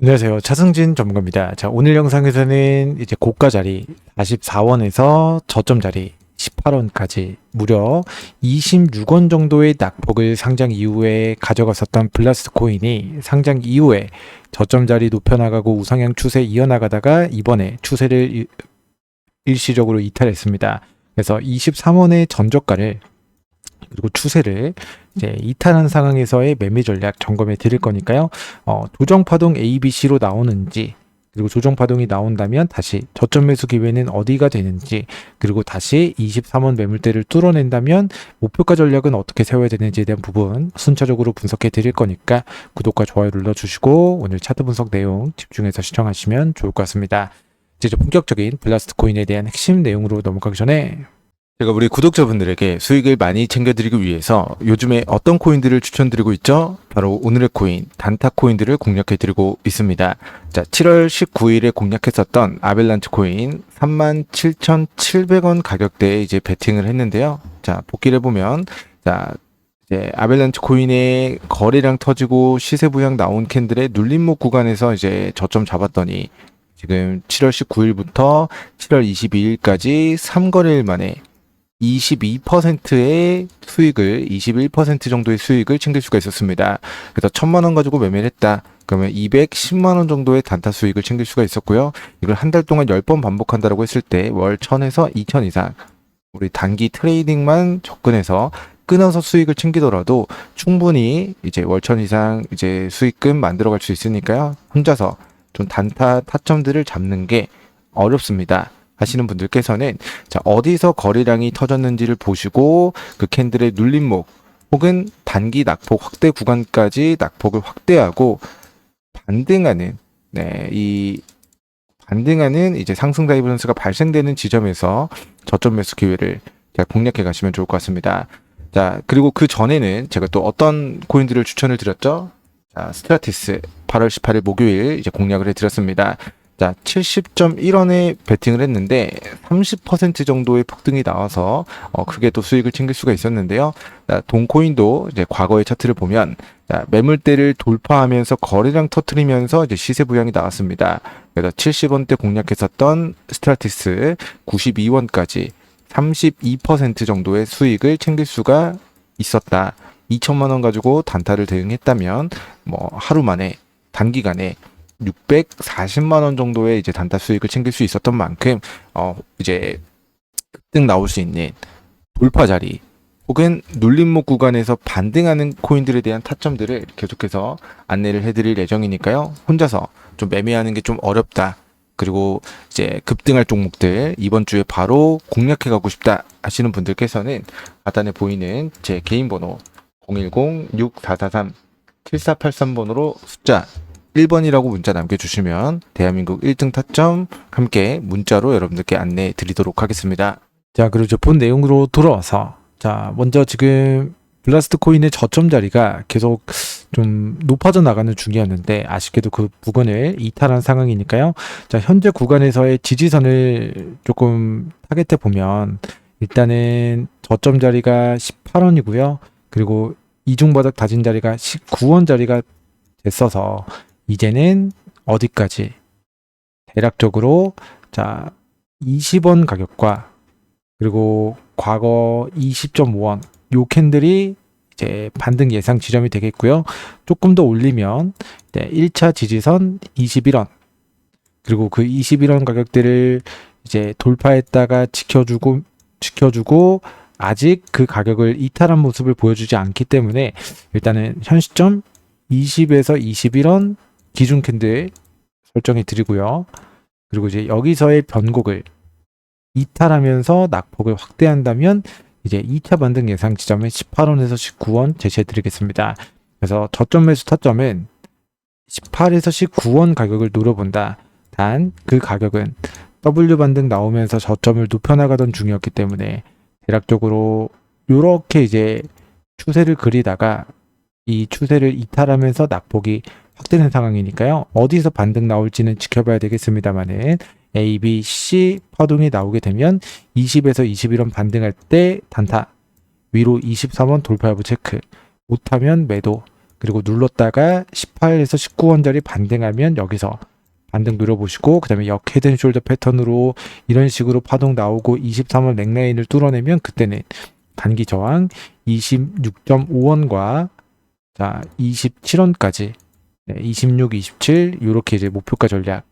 안녕하세요. 차승진 전문가입니다. 자, 오늘 영상에서는 이제 고가 자리 44원에서 저점 자리 18원까지 무려 26원 정도의 낙폭을 상장 이후에 가져갔었던 블라스트 코인이 상장 이후에 저점 자리 높여나가고 우상향 추세 이어나가다가 이번에 추세를 일- 일시적으로 이탈했습니다. 그래서 23원의 전저가를 그리고 추세를 이제 이탈한 상황에서의 매매 전략 점검해 드릴 거니까요. 어, 조정 파동 ABC로 나오는지 그리고 조정 파동이 나온다면 다시 저점 매수 기회는 어디가 되는지 그리고 다시 23원 매물대를 뚫어낸다면 목표가 전략은 어떻게 세워야 되는지에 대한 부분 순차적으로 분석해 드릴 거니까 구독과 좋아요 눌러주시고 오늘 차트 분석 내용 집중해서 시청하시면 좋을 것 같습니다. 이제 좀 본격적인 블라스트 코인에 대한 핵심 내용으로 넘어가기 전에 제가 우리 구독자분들에게 수익을 많이 챙겨드리기 위해서 요즘에 어떤 코인들을 추천드리고 있죠? 바로 오늘의 코인, 단타 코인들을 공략해드리고 있습니다. 자, 7월 19일에 공략했었던 아벨란치 코인 37,700원 가격대에 이제 베팅을 했는데요. 자, 복기를 해보면, 자, 이제 아벨란치 코인의 거래량 터지고 시세 부양 나온 캔들의 눌림목 구간에서 이제 저점 잡았더니 지금 7월 19일부터 7월 22일까지 3거래일 만에 22%의 수익을 21% 정도의 수익을 챙길 수가 있었습니다. 그래서 1000만 원 가지고 매매를 했다. 그러면 210만 원 정도의 단타 수익을 챙길 수가 있었고요. 이걸 한 달 동안 10번 반복한다라고 했을 때 월 1000에서 2000 이상 우리 단기 트레이딩만 접근해서 끊어서 수익을 챙기더라도 충분히 이제 월 1000 이상 이제 수익금 만들어 갈 수 있으니까요. 혼자서 좀 단타 타점들을 잡는 게 어렵습니다. 하시는 분들께서는 자, 어디서 거래량이 터졌는지를 보시고 그 캔들의 눌림목 혹은 단기 낙폭 확대 구간까지 낙폭을 확대하고 반등하는 네, 이 반등하는 이제 상승 다이버전스가 발생되는 지점에서 저점 매수 기회를 잘 공략해 가시면 좋을 것 같습니다. 자, 그리고 그 전에는 제가 또 어떤 코인들을 추천을 드렸죠? 자, 스트라티스 8월 18일 목요일 이제 공략을 해 드렸습니다. 자, 70.1원에 베팅을 했는데 30% 정도의 폭등이 나와서 어, 크게 또 수익을 챙길 수가 있었는데요. 자, 동코인도 이제 과거의 차트를 보면 자, 매물대를 돌파하면서 거래량 터트리면서 이제 시세 부양이 나왔습니다. 그래서 70원대 공략했었던 스트라티스 92원까지 32% 정도의 수익을 챙길 수가 있었다. 2천만 원 가지고 단타를 대응했다면 뭐 하루 만에 단기간에 640만 원 정도의 이제 단타 수익을 챙길 수 있었던 만큼 어 이제 급등 나올 수 있는 돌파 자리 혹은 눌림목 구간에서 반등하는 코인들에 대한 타점들을 계속해서 안내를 해드릴 예정이니까요. 혼자서 좀 매매하는 게 좀 어렵다. 그리고 이제 급등할 종목들 이번 주에 바로 공략해 가고 싶다 하시는 분들께서는 하단에 보이는 제 개인 번호 010-6443-7483번으로 숫자 1번이라고 문자 남겨주시면 대한민국 1등 타점 함께 문자로 여러분들께 안내해 드리도록 하겠습니다. 자, 그리고 이제 본 내용으로 돌아와서 자, 먼저 지금 블라스트 코인의 저점 자리가 계속 좀 높아져 나가는 중이었는데 아쉽게도 그 부근을 이탈한 상황이니까요. 자, 현재 구간에서의 지지선을 조금 타겟해 보면 일단은 저점 자리가 18원이고요. 그리고 이중 바닥 다진 자리가 19원 자리가 됐어서 이제는 어디까지 대략적으로 자 20원 가격과 그리고 과거 20.5원 요 캔들이 이제 반등 예상 지점이 되겠고요. 조금 더 올리면 네, 1차 지지선 21원 그리고 그 21원 가격대를 이제 돌파했다가 지켜주고 지켜주고 아직 그 가격을 이탈한 모습을 보여주지 않기 때문에 일단은 현 시점 20에서 21원 기준 캔들 설정해 드리고요. 그리고 이제 여기서의 변곡을 이탈하면서 낙폭을 확대한다면 이제 2차 반등 예상 지점은 18원에서 19원 제시해 드리겠습니다. 그래서 저점 매수 타점은 18에서 19원 가격을 노려본다. 단 그 가격은 W 반등 나오면서 저점을 높여나가던 중이었기 때문에 대략적으로 이렇게 이제 추세를 그리다가 이 추세를 이탈하면서 낙폭이 확대된 상황이니까요. 어디서 반등 나올지는 지켜봐야 되겠습니다만은 A, B, C 파동이 나오게 되면 20에서 21원 반등할 때 단타 위로 23원 돌파 여부 체크. 못하면 매도. 그리고 눌렀다가 18에서 19원짜리 반등하면 여기서 반등 누려보시고 그 다음에 역 헤드앤숄더 패턴으로 이런 식으로 파동 나오고 23원 넥라인을 뚫어내면 그때는 단기 저항 26.5원과 자 27원까지 네, 26, 27 이렇게 이제 목표가 전략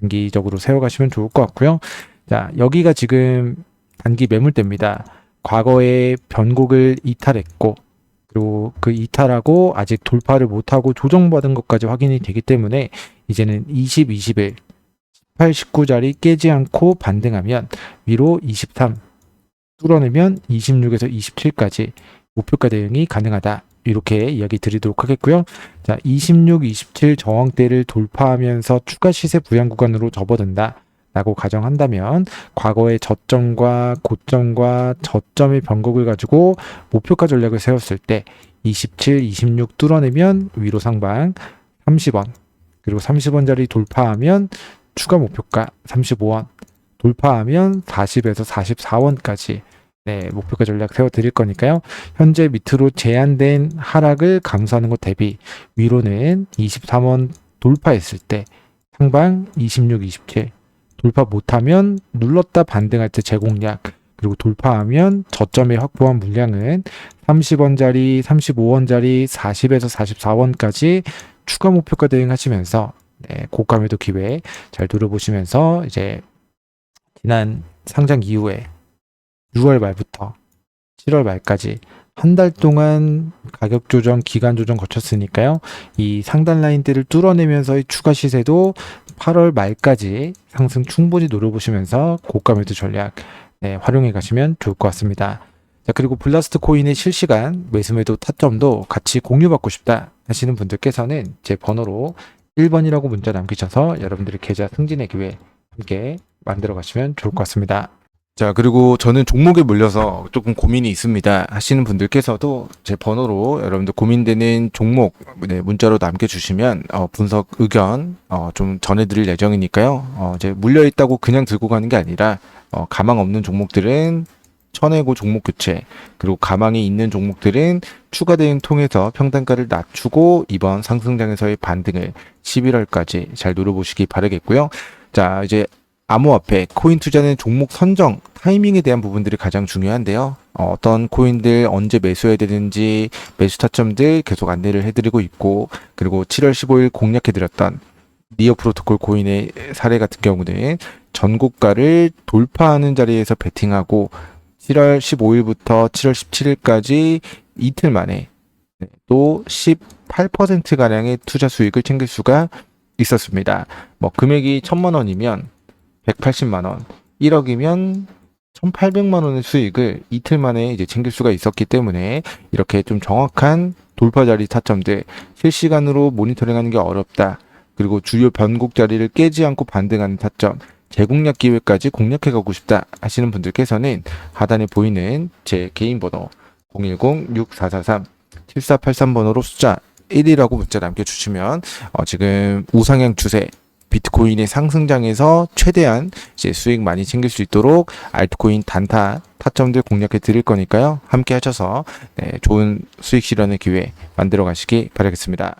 단기적으로 세워가시면 좋을 것 같고요. 자 여기가 지금 단기 매물대입니다. 과거에 변곡을 이탈했고 그리고 그 이탈하고 아직 돌파를 못하고 조정받은 것까지 확인이 되기 때문에 이제는 20, 21, 18, 19자리 깨지 않고 반등하면 위로 23 뚫어내면 26에서 27까지 목표가 대응이 가능하다. 이렇게 이야기 드리도록 하겠고요. 자, 26, 27 저항대를 돌파하면서 추가 시세 부양 구간으로 접어든다. 라고 가정한다면 과거의 저점과 고점과 저점의 변곡을 가지고 목표가 전략을 세웠을 때 27, 26 뚫어내면 위로 상방 30원 그리고 30원짜리 돌파하면 추가 목표가 35원 돌파하면 40에서 44원까지 네, 목표가 전략 세워 드릴 거니까요. 현재 밑으로 제한된 하락을 감수하는 것 대비 위로는 23원 돌파했을 때 상방 26, 27 돌파 못하면 눌렀다 반등할 때 제공량 그리고 돌파하면 저점에 확보한 물량은 30원짜리, 35원짜리, 40에서 44원까지 추가 목표가 대응하시면서 네, 고가 매도 기회 잘 누려보시면서 이제 지난 상장 이후에 6월 말부터 7월 말까지 한 달 동안 가격 조정, 기간 조정 거쳤으니까요. 이 상단 라인대를 뚫어내면서의 추가 시세도 8월 말까지 상승 충분히 노려보시면서 고가 매도 전략 네, 활용해 가시면 좋을 것 같습니다. 자, 그리고 블라스트 코인의 실시간 매수매도 타점도 같이 공유받고 싶다 하시는 분들께서는 제 번호로 1번이라고 문자 남기셔서 여러분들의 계좌 승진의 기회 함께 만들어 가시면 좋을 것 같습니다. 자, 그리고 저는 종목에 물려서 조금 고민이 있습니다. 하시는 분들께서도 제 번호로 여러분들 고민되는 종목 네, 문자로 남겨주시면 어, 분석 의견 어, 좀 전해드릴 예정이니까요. 어, 이제 물려있다고 그냥 들고 가는 게 아니라 어, 가망 없는 종목들은 쳐내고 종목 교체 그리고 가망이 있는 종목들은 추가 대응 통해서 평단가를 낮추고 이번 상승장에서의 반등을 11월까지 잘 노려보시기 바라겠고요. 자, 이제 암호화폐, 코인 투자는 종목 선정, 타이밍에 대한 부분들이 가장 중요한데요. 어, 떤 코인들 언제 매수해야 되는지 매수 타점들 계속 안내를 해드리고 있고, 그리고 7월 15일 공략해드렸던 니어 프로토콜 코인의 사례 같은 경우는 전고가를 돌파하는 자리에서 베팅하고 7월 15일부터 7월 17일까지 이틀 만에 네, 또 18%가량의 투자 수익을 챙길 수가 있었습니다. 뭐 금액이 1000만 원이면 180만 원, 1억이면 1,800만 원의 수익을 이틀 만에 이제 챙길 수가 있었기 때문에 이렇게 좀 정확한 돌파 자리 타점들 실시간으로 모니터링하는 게 어렵다. 그리고 주요 변곡 자리를 깨지 않고 반등하는 타점, 재공략 기회까지 공략해 가고 싶다 하시는 분들께서는 하단에 보이는 제 개인 번호 010-6443-7483번호로 숫자 1이라고 문자 남겨주시면 어, 지금 우상향 추세 비트코인의 상승장에서 최대한 이제 수익 많이 챙길 수 있도록 알트코인 단타 타점들 공략해 드릴 거니까요. 함께 하셔서 네, 좋은 수익 실현의 기회 만들어 가시기 바라겠습니다.